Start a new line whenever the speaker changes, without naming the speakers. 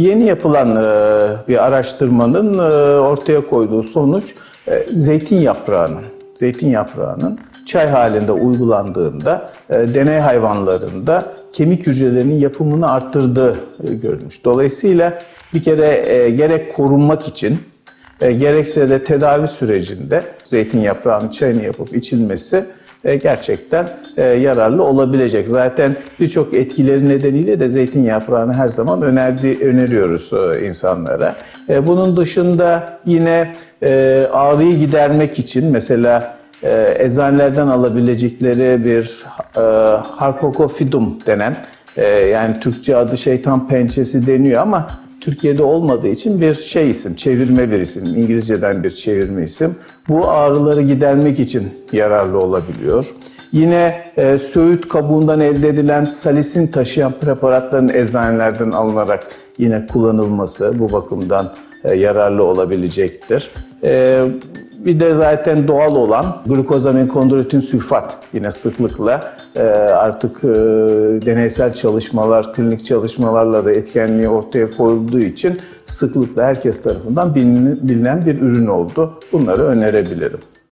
Yeni yapılan e, bir araştırmanın e, ortaya koyduğu sonuç e, zeytin yaprağının, zeytin yaprağının çay halinde uygulandığında deney hayvanlarında kemik hücrelerinin yapımını arttırdığı görülmüş. Dolayısıyla bir kere gerek korunmak için e, gerekse de tedavi sürecinde zeytin yaprağının çayını yapıp içilmesi e, gerçekten e, yararlı olabilecek. Zaten birçok etkileri nedeniyle de zeytin yaprağını her zaman önerdi, öneriyoruz e, insanlara. E, bunun dışında yine e, ağrıyı gidermek için mesela e, eczanelerden alabilecekleri bir e, harkokofidum denen e, yani Türkçe adı şeytan pençesi deniyor ama Türkiye'de olmadığı için bir şey isim, çevirme bir isim, İngilizceden bir çevirme isim. Bu ağrıları gidermek için yararlı olabiliyor. Yine e, söğüt kabuğundan elde edilen salisin taşıyan preparatların eczanelerden alınarak yine kullanılması bu bakımdan e, yararlı olabilecektir. E, bir de zaten doğal olan glukozamin kondroitin sülfat yine sıklıkla e, artık e, deneysel çalışmalar, klinik çalışmalarla da etkenliği ortaya koyulduğu için sıklıkla herkes tarafından bilinen, bir ürün oldu. Bunları önerebilirim.